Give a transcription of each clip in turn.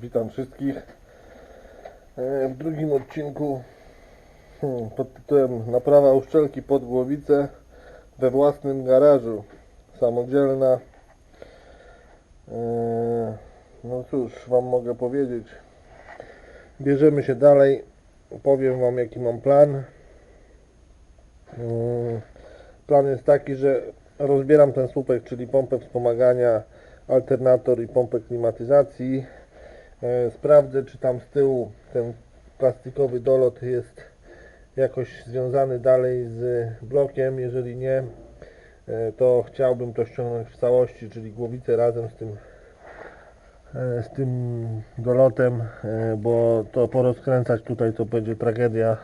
Witam wszystkich E, w drugim odcinku hmm, pod tytułem Naprawa uszczelki pod głowicę we własnym garażu. Samodzielna. E, No cóż, Wam mogę powiedzieć. Bierzemy się dalej. Powiem Wam jaki mam plan. Mm, Plan jest taki, że rozbieram ten słupek, czyli pompę wspomagania, alternator i pompę klimatyzacji. E, Sprawdzę, czy tam z tyłu ten plastikowy dolot jest jakoś związany dalej z blokiem. Jeżeli nie, e, to chciałbym to ściągnąć w całości, czyli głowicę razem z tym e, z tym dolotem, bo to porozkręcać tutaj to będzie tragedia.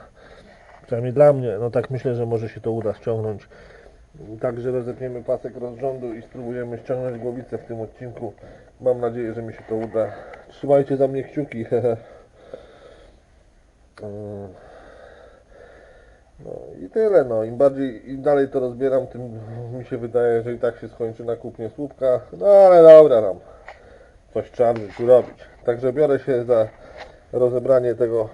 Przynajmniej dla mnie, no tak myślę, że może się to uda ściągnąć. Także rozepniemy pasek rozrządu i spróbujemy ściągnąć głowicę w tym odcinku. Mam nadzieję, że mi się to uda. Trzymajcie za mnie kciuki. Mm. No i tyle, no. Im bardziej, im dalej to rozbieram, tym mi się wydaje, że i tak się skończy na kupnie słupka. No ale dobra, tam. Coś trzeba by tu robić. Także biorę się za rozebranie tego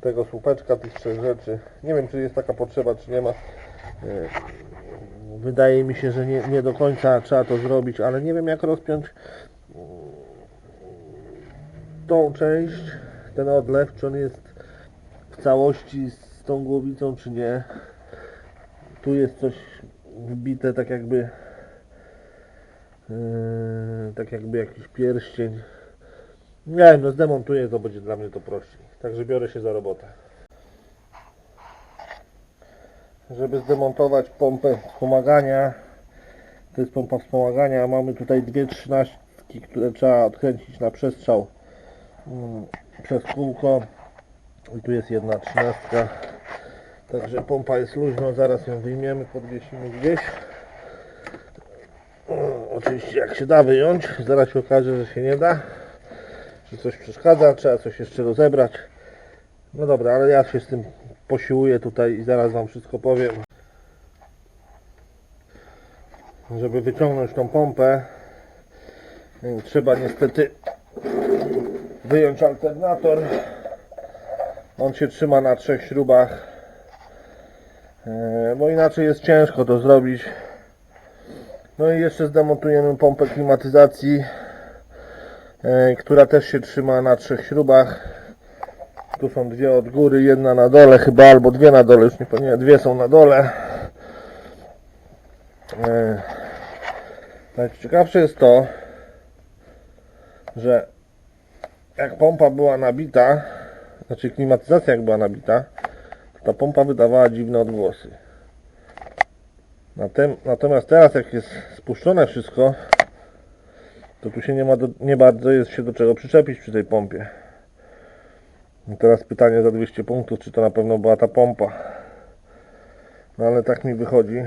tego słupeczka, tych trzech rzeczy. Nie wiem, czy jest taka potrzeba, czy nie ma. E, Wydaje mi się, że nie, nie do końca trzeba to zrobić, ale nie wiem jak rozpiąć mm, tą część, ten odlew, czy on jest w całości z tą głowicą, czy nie. Tu jest coś wbite tak jakby yy, tak jakby jakiś pierścień. Nie wiem, no zdemontuję, to będzie dla mnie to prościej. Także biorę się za robotę. Żeby zdemontować pompę wspomagania, to jest pompa wspomagania, mamy tutaj dwie trzynastki, które trzeba odkręcić na przestrzał mm, przez kółko. I tu jest jedna trzynastka. Także pompa jest luźno, zaraz ją wyjmiemy, podwiesimy gdzieś. Mm, oczywiście jak się da wyjąć, zaraz się okaże, że się nie da że coś przeszkadza, trzeba coś jeszcze rozebrać. No dobra, ale ja się z tym posiłuję tutaj i zaraz Wam wszystko powiem. Żeby wyciągnąć tą pompę, y, trzeba niestety wyjąć alternator. On się trzyma na trzech śrubach, y, bo inaczej jest ciężko to zrobić. No i jeszcze zdemontujemy pompę klimatyzacji e, która też się trzyma na trzech śrubach. Tu są dwie od góry, jedna na dole chyba, albo dwie na dole, już nie pamiętam, dwie są na dole. E, Najciekawsze jest to, że jak pompa była nabita, znaczy klimatyzacja jak była nabita, to ta pompa wydawała dziwne odgłosy. Natomiast teraz jak jest spuszczone wszystko, to tu się nie ma do, nie bardzo jest się do czego przyczepić przy tej pompie. I teraz pytanie za 200 punktów, czy to na pewno była ta pompa. No ale tak mi wychodzi.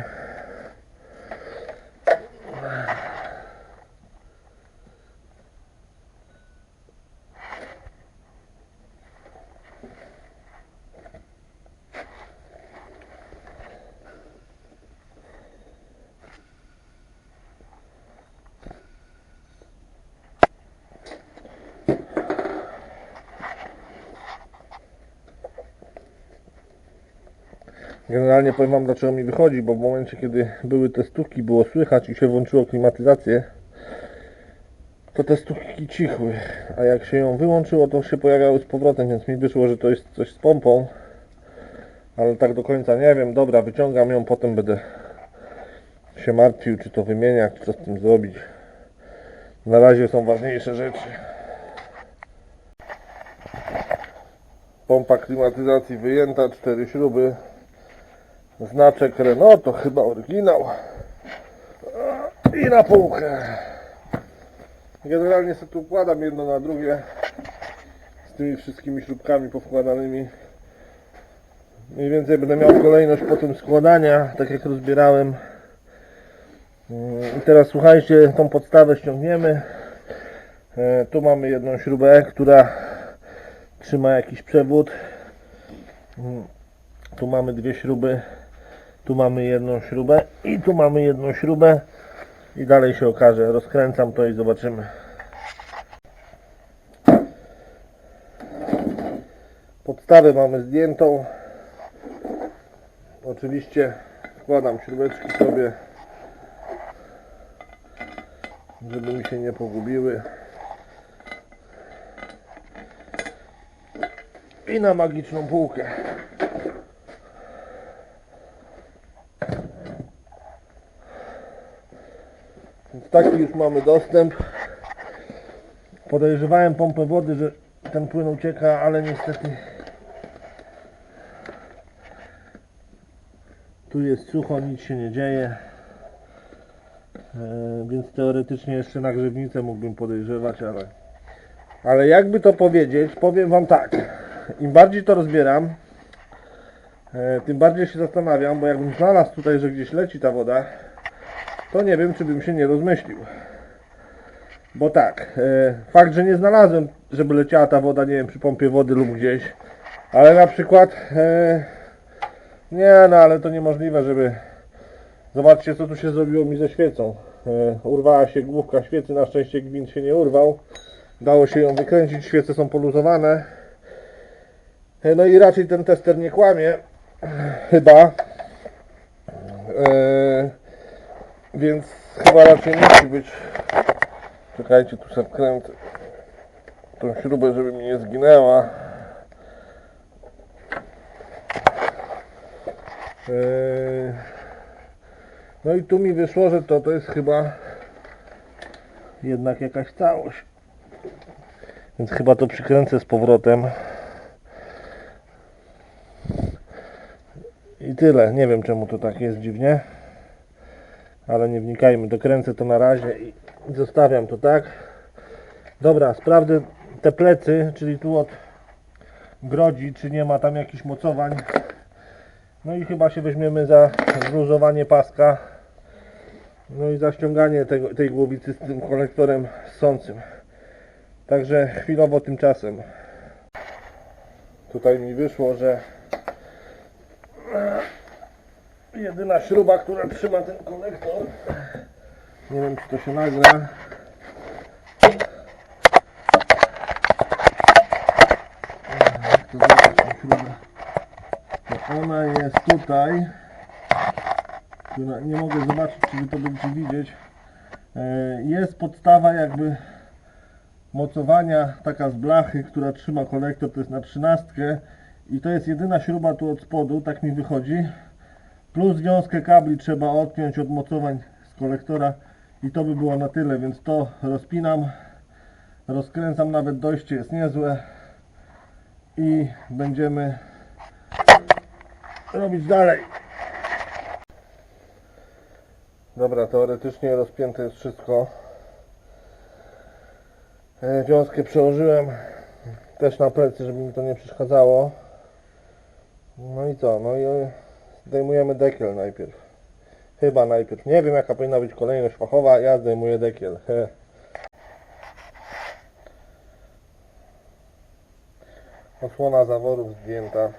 Generalnie powiem Wam dlaczego mi wychodzi, bo w momencie kiedy były te stuki, było słychać i się włączyło klimatyzację, to te stuki cichły, a jak się ją wyłączyło, to się pojawiały z powrotem, więc mi wyszło, że to jest coś z pompą, ale tak do końca nie wiem. Dobra, wyciągam ją, potem będę się martwił, czy to wymieniać, czy co z tym zrobić. Na razie są ważniejsze rzeczy. Pompa klimatyzacji wyjęta, cztery śruby. Znaczek Renault to chyba oryginał. I na półkę. Generalnie sobie tu układam jedno na drugie. Z tymi wszystkimi śrubkami powkładanymi. Mniej więcej będę miał kolejność po tym składania, tak jak rozbierałem. Mm, I teraz słuchajcie, tą podstawę ściągniemy. E, Tu mamy jedną śrubę, która trzyma jakiś przewód. Mm, Tu mamy dwie śruby tu mamy jedną śrubę i tu mamy jedną śrubę. I dalej się okaże. Rozkręcam to i zobaczymy. Podstawę mamy zdjętą. Oczywiście wkładam śrubeczki sobie żeby mi się nie pogubiły. I na magiczną półkę. Taki już mamy dostęp. Podejrzewałem pompę wody, że ten płyn ucieka, ale niestety tu jest sucho, nic się nie dzieje. E, więc teoretycznie jeszcze na grzewnicę mógłbym podejrzewać, ale ale jakby to powiedzieć, powiem Wam tak. Im bardziej to rozbieram, e, tym bardziej się zastanawiam, bo jakbym znalazł tutaj, że gdzieś leci ta woda, to nie wiem, czy bym się nie rozmyślił. Bo tak, e, fakt, że nie znalazłem, żeby leciała ta woda, nie wiem, przy pompie wody lub gdzieś, ale na przykład, e, nie no, ale to niemożliwe, żeby, zobaczcie, co tu się zrobiło mi ze świecą. E, urwała się główka świecy, na szczęście gwint się nie urwał. Dało się ją wykręcić, świece są poluzowane. No i raczej ten tester nie kłamie, chyba. E, więc chyba raczej musi być. Czekajcie, tu wkręcę tą śrubę, żeby mi nie zginęła. E, no i tu mi wyszło, że to, to jest chyba jednak jakaś całość. Więc chyba to przykręcę z powrotem. I tyle. Nie wiem czemu to tak jest dziwnie. Ale nie wnikajmy. Dokręcę to na razie i zostawiam to tak. Dobra, sprawdzę te plecy, czyli tu od grodzi, czy nie ma tam jakichś mocowań. No i chyba się weźmiemy za zluzowanie paska. No i za ściąganie tego, tej głowicy z tym kolektorem ssącym. Także chwilowo tymczasem. Tutaj mi wyszło, że jedyna śruba, która trzyma ten konektor, nie wiem czy to się nagra, to ona jest tutaj. Nie mogę zobaczyć, czy wy to będziecie widzieć. E, Jest podstawa jakby mocowania taka z blachy, która trzyma konektor, to jest na trzynastkę i to jest jedyna śruba tu od spodu, tak mi wychodzi. Plus wiązkę kabli trzeba odpiąć od mocowań z kolektora i to by było na tyle, więc to rozpinam, rozkręcam, nawet dojście jest niezłe i będziemy robić dalej. Dobra, teoretycznie rozpięte jest wszystko. E, Wiązkę przełożyłem też na plecy, żeby mi to nie przeszkadzało. No i co? No i zdejmujemy dekiel najpierw. Chyba najpierw. Nie wiem jaka powinna być kolejność fachowa. Ja zdejmuję dekiel. Osłona zaworów zdjęta.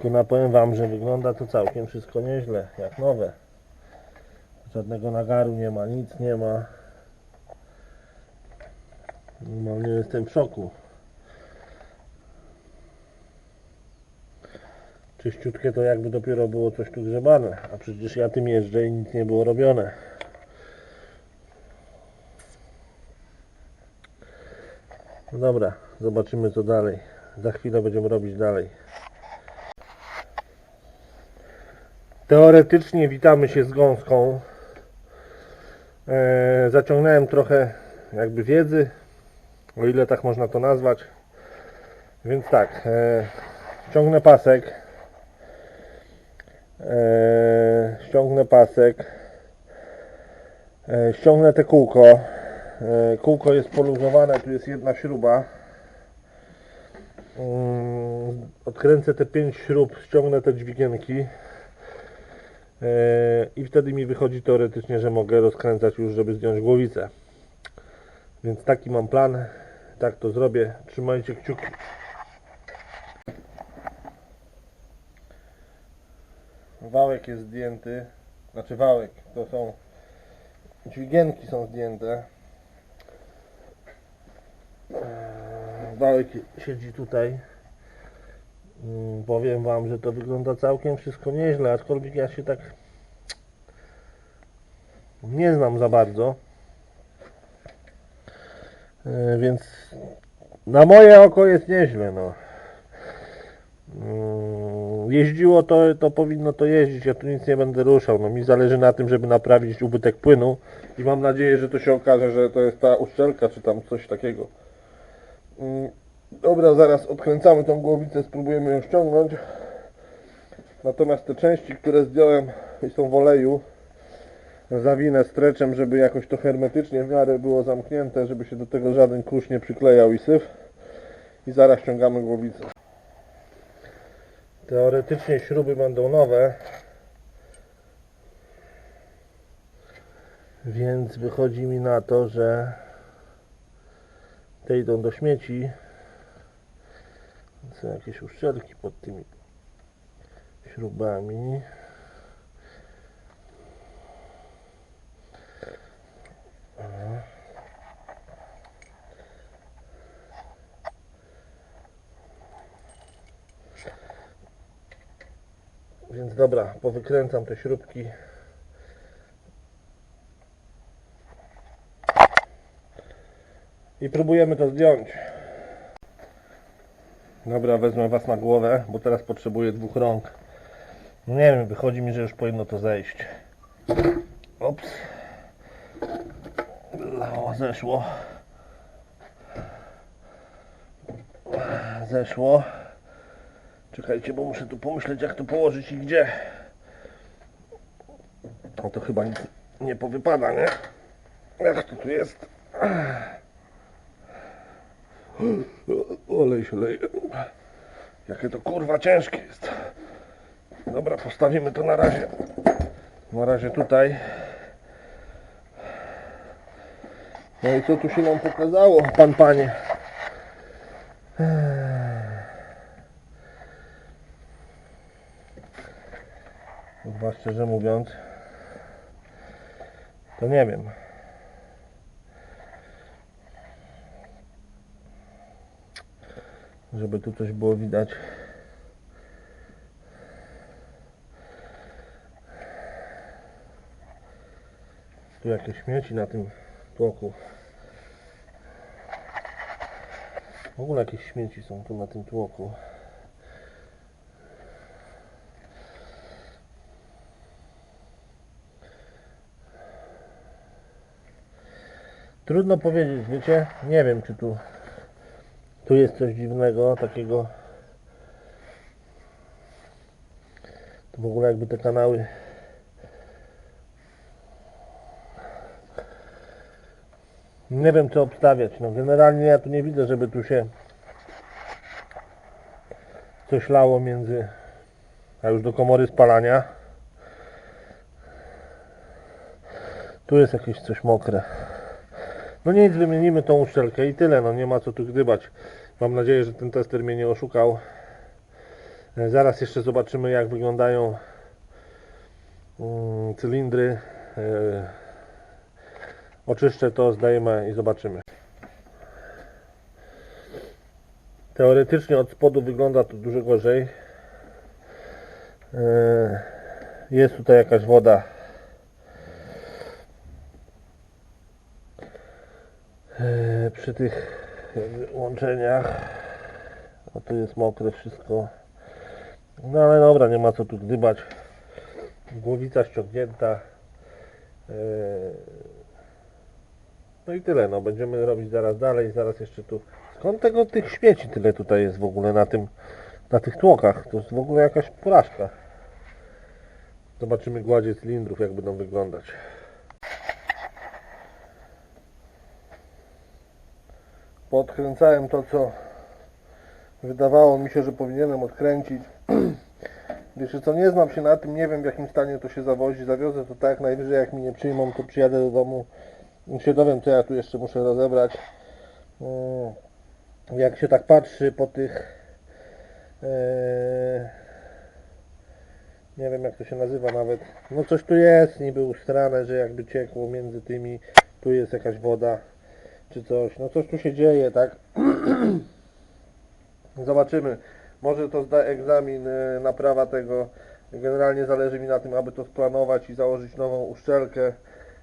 Tu napowiem Wam, że wygląda to całkiem wszystko nieźle, jak nowe. Żadnego nagaru nie ma, nic nie ma. Normalnie jestem w szoku. Czyściutkie to jakby dopiero było coś tu grzebane, a przecież ja tym jeżdżę i nic nie było robione. No dobra, zobaczymy co dalej. Za chwilę będziemy robić dalej. Teoretycznie witamy się z gąską. Eee, zaciągnąłem trochę jakby wiedzy, o ile tak można to nazwać. Więc tak, e, ściągnę pasek. E, ściągnę pasek. E, ściągnę te kółko. E, kółko jest poluzowane, tu jest jedna śruba. Mm, odkręcę te pięć śrub, ściągnę te dźwigienki. I wtedy mi wychodzi teoretycznie, że mogę rozkręcać już, żeby zdjąć głowicę. Więc taki mam plan. Tak to zrobię. Trzymajcie kciuki. Wałek jest zdjęty. Znaczy wałek, to są dźwigienki są zdjęte. Eee, wałek siedzi tutaj. Mm, Powiem Wam, że to wygląda całkiem wszystko nieźle, aczkolwiek ja się tak nie znam za bardzo. E, Więc na moje oko jest nieźle, no. Jeździło to, to powinno to jeździć, ja tu nic nie będę ruszał. No mi zależy na tym, żeby naprawić ubytek płynu i mam nadzieję, że to się okaże, że to jest ta uszczelka, czy tam coś takiego. Mm, Dobra, zaraz odkręcamy tą głowicę, spróbujemy ją ściągnąć. Natomiast te części, które zdjąłem i są w oleju, zawinę streczem, żeby jakoś to hermetycznie w miarę było zamknięte, żeby się do tego żaden kurz nie przyklejał i syf. I zaraz ściągamy głowicę. Teoretycznie śruby będą nowe. Więc wychodzi mi na to, że te idą do śmieci. Są jakieś uszczelki pod tymi śrubami. Więc dobra, powykręcam te śrubki. I próbujemy to zdjąć. Dobra, wezmę Was na głowę, bo teraz potrzebuję dwóch rąk. No nie wiem, wychodzi mi, że już powinno to zejść. Ops. O, zeszło. Zeszło. Czekajcie, bo muszę tu pomyśleć, jak to położyć i gdzie. O, to chyba nic nie powypada, nie? Jak to tu jest? Olej się leje. Jakie to kurwa ciężkie jest. Dobra, postawimy to na razie. Na razie tutaj. No i co tu się nam pokazało, pan panie? Chyba szczerze mówiąc, to nie wiem. Żeby tu coś było widać. Tu jakieś śmieci na tym tłoku. W ogóle jakieś śmieci są tu na tym tłoku. Trudno powiedzieć, wiecie? Nie wiem, czy tu tu jest coś dziwnego, takiego. To w ogóle jakby te kanały. Nie wiem co obstawiać. No generalnie ja tu nie widzę żeby tu się coś lało między a już do komory spalania. Tu jest jakieś coś mokre no nic, wymienimy tą uszczelkę i tyle, no nie ma co tu gdybać. Mam nadzieję, że ten tester mnie nie oszukał. E, Zaraz jeszcze zobaczymy jak wyglądają mm, cylindry. E, Oczyszczę to, zdajemy i zobaczymy. Teoretycznie od spodu wygląda to dużo gorzej. E, Jest tutaj jakaś woda przy tych e, łączeniach a tu jest mokre wszystko. No ale dobra, nie ma co tu gdybać. Głowica ściągnięta. E, no i tyle, no. Będziemy robić zaraz dalej, zaraz jeszcze tu. Skąd tego tych śmieci tyle tutaj jest w ogóle na tym na tych tłokach, to jest w ogóle jakaś porażka. Zobaczymy gładzie cylindrów jak będą wyglądać podkręcałem to, co wydawało mi się, że powinienem odkręcić. Wiecie co, nie znam się na tym, nie wiem w jakim stanie to się zawozi. Zawiozę to tak, najwyżej jak mi nie przyjmą, to przyjadę do domu i się dowiem, co ja tu jeszcze muszę rozebrać. Mm, Jak się tak patrzy po tych... e, Nie wiem jak to się nazywa nawet. No coś tu jest niby ustrane, że jakby ciekło między tymi. Tu jest jakaś woda czy coś. No coś tu się dzieje, tak? Zobaczymy. Może to zda egzamin y, naprawa tego. Generalnie zależy mi na tym, aby to splanować i założyć nową uszczelkę.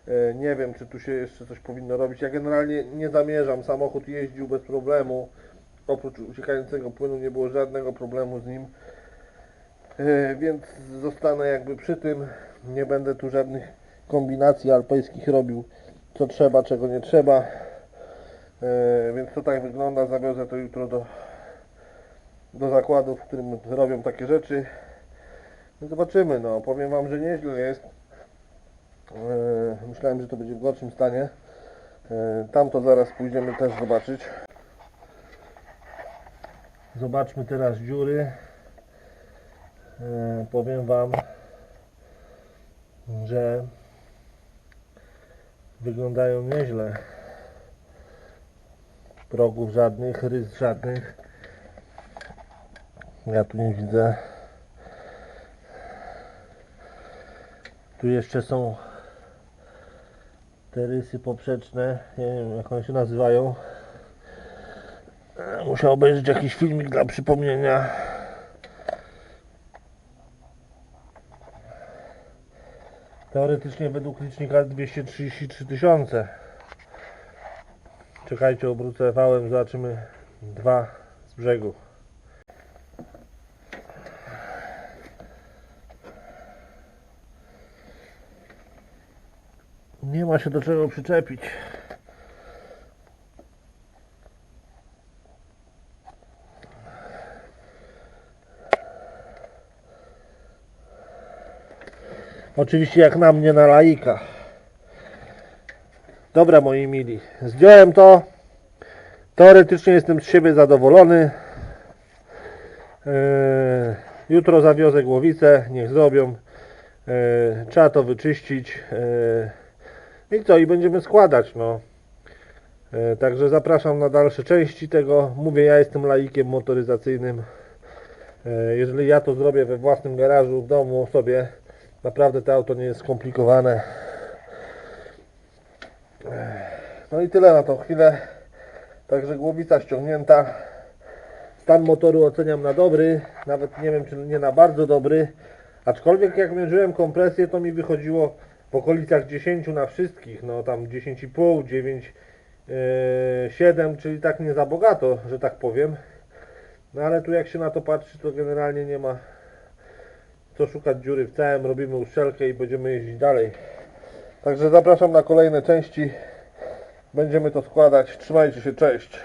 Y, Nie wiem, czy tu się jeszcze coś powinno robić. Ja generalnie nie zamierzam. Samochód jeździł bez problemu. Oprócz uciekającego płynu nie było żadnego problemu z nim. Y, Więc zostanę jakby przy tym. Nie będę tu żadnych kombinacji alpejskich robił. Co trzeba, czego nie trzeba. Y, Więc to tak wygląda. Zawiozę to jutro do do zakładu, w którym robią takie rzeczy. Zobaczymy, no. Powiem Wam, że nieźle jest. Eee, Myślałem, że to będzie w gorszym stanie. Eee, Tam to zaraz pójdziemy też zobaczyć. Zobaczmy teraz dziury. Powiem Wam, że wyglądają nieźle. Progów żadnych, rys żadnych. Ja tu nie widzę. Tu jeszcze są te rysy poprzeczne. Nie wiem jak one się nazywają. Muszę obejrzeć jakiś filmik dla przypomnienia. Teoretycznie według licznika 233 tysiące. Czekajcie, obrócę wałem, zobaczymy dwa z brzegu. Nie ma się do czego przyczepić. Oczywiście jak na mnie na laika. Dobra moi mili, zdjąłem to. Teoretycznie jestem z siebie zadowolony. Eee, jutro zawiozę głowicę, niech zrobią. Eee, trzeba to wyczyścić. Eee, i co, i będziemy składać, no. E, Także zapraszam na dalsze części tego. Mówię, ja jestem laikiem motoryzacyjnym. E, Jeżeli ja to zrobię we własnym garażu, w domu sobie, naprawdę to auto nie jest skomplikowane. No i tyle na tą chwilę. Także głowica ściągnięta. Stan motoru oceniam na dobry, nawet nie wiem czy nie na bardzo dobry. Aczkolwiek jak mierzyłem kompresję, to mi wychodziło w okolicach 10 na wszystkich, no tam 10,5, 9, e, 7, czyli tak nie za bogato, że tak powiem. No ale tu jak się na to patrzy, to generalnie nie ma co szukać dziury w całym, robimy uszczelkę i będziemy jeździć dalej. Także zapraszam na kolejne części. Będziemy to składać. Trzymajcie się, cześć.